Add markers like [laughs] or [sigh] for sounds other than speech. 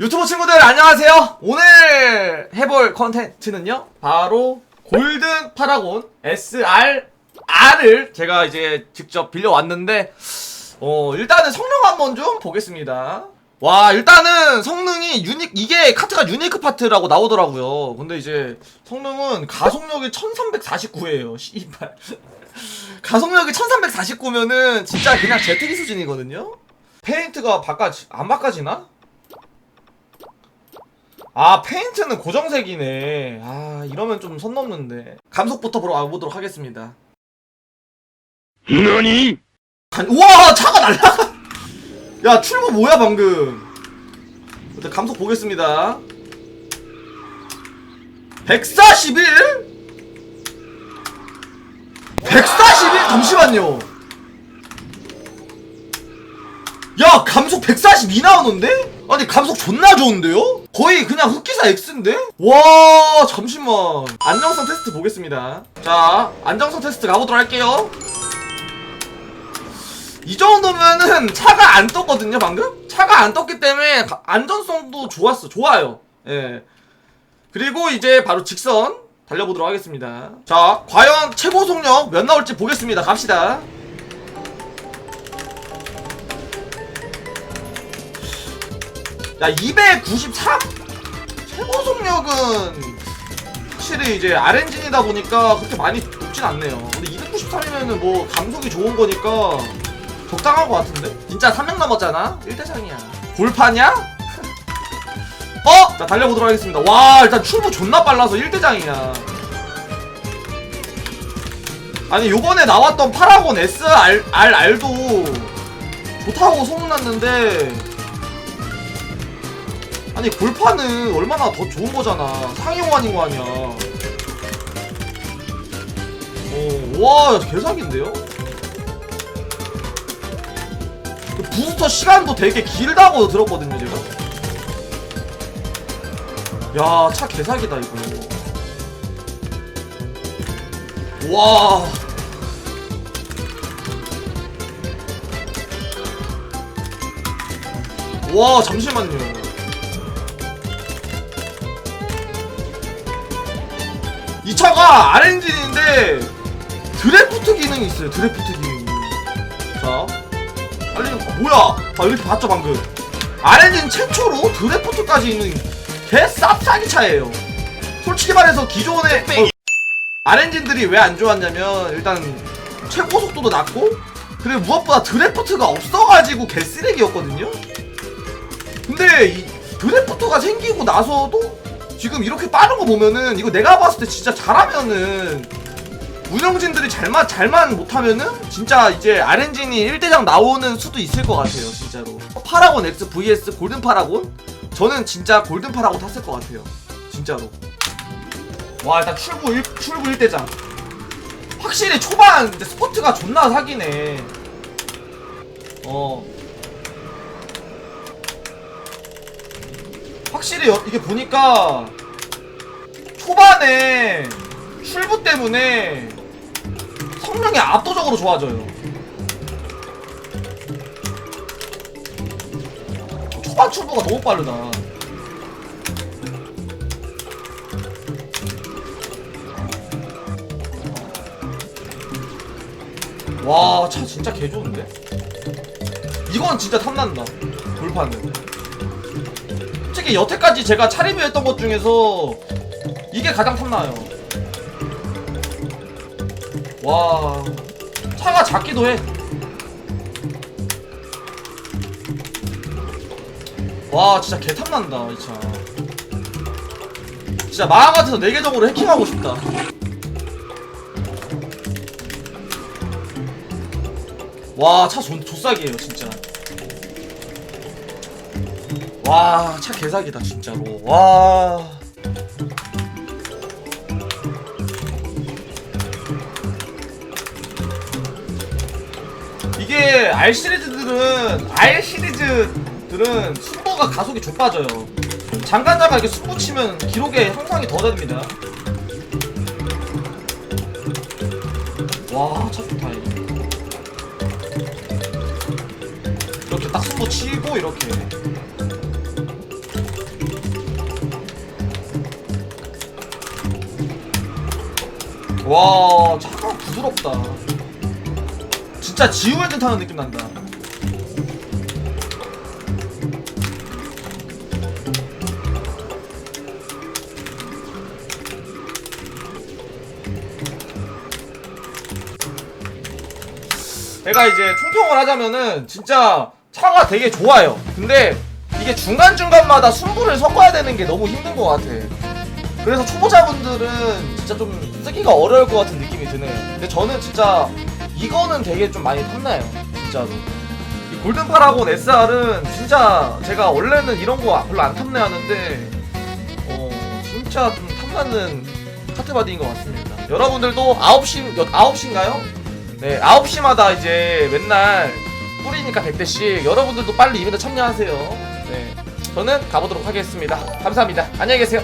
유튜브 친구들 안녕하세요. 오늘 해볼 컨텐츠는요. 바로 골든 파라곤 SRR을 제가 이제 직접 빌려왔는데 어 일단은 성능 한번 좀 보겠습니다. 와 일단은 성능이 유니 이게 카트가 유니크 파트라고 나오더라고요. 근데 이제 성능은 가속력이 1349예요. 씨발. [laughs] 가속력이 1349면은 진짜 그냥 제트기 수준이거든요. 페인트가 바꿔지 안 바꿔지나? 아 페인트는 고정색이네. 아 이러면 좀 선 넘는데. 감속부터 보러 와보도록 하겠습니다. 너니? 간... 우와 차가 날라가 [laughs] 야 출구 뭐야 방금? 일단 감속 보겠습니다. 141? 141? 잠시만요 야 감속 142 나오는데? 아니 감속 존나 좋은데요? 거의 그냥 흑기사 X인데? 와 잠시만 안정성 테스트 보겠습니다 자 안정성 테스트 가보도록 할게요 이 정도면은 차가 안 떴거든요 방금? 차가 안 떴기 때문에 가- 안전성도 좋았어 좋아요 예 그리고 이제 바로 직선 달려보도록 하겠습니다 자 과연 최고 속력 몇 나올지 보겠습니다 갑시다 야 293? 최고 속력은 확실히 이제 R엔진이다 보니까 그렇게 많이 높진 않네요 근데 293이면은 뭐 감속이 좋은 거니까 적당한 것 같은데? 진짜 3명 남았잖아? 1대장이야 골파냐? 어? 자 달려보도록 하겠습니다 와 일단 출구 존나 빨라서 1대장이야 아니 요번에 나왔던 파라곤 SRR도 좋다고 소문났는데 아니 골파는 얼마나 더 좋은 거잖아. 상용환인 거 아니야. 오와 개사기인데요? 그 부스터 시간도 되게 길다고 들었거든요 제가. 야 차 개사기다 이거. 와. 와 잠시만요 이 차가 R엔진인데 드래프트 기능이 있어요 드래프트 기능이. 자좀 뭐야? 아 이렇게 봤죠 방금. R엔진 최초로 드래프트까지 있는 개 쌉싸기 차예요. 솔직히 말해서 기존에 어, R엔진들이 왜 안 좋았냐면 일단 최고 속도도 낮고 그리고 무엇보다 드래프트가 없어가지고 개쓰레기였거든요? 근데 이 드래프트가 생기고 나서도 지금 이렇게 빠른 거 보면은 이거 내가 봤을 때 진짜 잘하면은 운영진들이 잘만 잘만 못하면은 진짜 이제 RNG니 1대장 나오는 수도 있을 것 같아요 진짜로. 파라곤 X vs 골든 파라곤? 저는 진짜 골든 파라곤 탔을 것 같아요 진짜로. 와 일단 출구 1, 출구 1대장. 확실히 초반 스포트가 존나 사기네. 어 확실히 여- 이게 보니까 초반에 출부 때문에 성능이 압도적으로 좋아져요. 초반 출부가 너무 빠르다. 와, 차 진짜 개 좋은데? 이건 진짜 탐난다. 돌파는. 솔직히 여태까지 제가 차 리뷰했던 것 중에서 이게 가장 탐나요. 와 차가 작기도 해. 와 진짜 개 탐난다 이 차. 진짜 마음 같아서 네 내계적으로 해킹하고 싶다. 와차 조싸기예요 진짜. 와, 차 개사기다, 진짜로. 와. 이게 R 시리즈들은 R 시리즈들은 승부가 가속이 좁아져요. 장간자가 이렇게 승부 치면 기록에 향상이 더 됩니다. 와, 차 좋다. 이렇게 딱 승부 치고 이렇게. 와 차가 부드럽다 진짜 지우 엔진 타는 느낌 난다 내가 이제 총평을 하자면은 진짜 차가 되게 좋아요. 근데 이게 중간중간마다 순부를 섞어야 되는 게 너무 힘든 것 같아. 그래서 초보자분들은 진짜 좀 쓰기가 어려울 것 같은 느낌이 드네요. 근데 저는 진짜 이거는 되게 좀 많이 탐나요. 진짜로. 이 골든파라곤 SR은 진짜 제가 원래는 이런 거 별로 안 탐내 하는데 어 진짜 좀 탐나는 카트바디인 것 같습니다. 여러분들도 9시, 9시인가요? 네, 9시마다 이제 맨날 뿌리니까 100대씩 여러분들도 빨리 이벤트 참여하세요. 네, 저는 가보도록 하겠습니다. 감사합니다. 안녕히 계세요.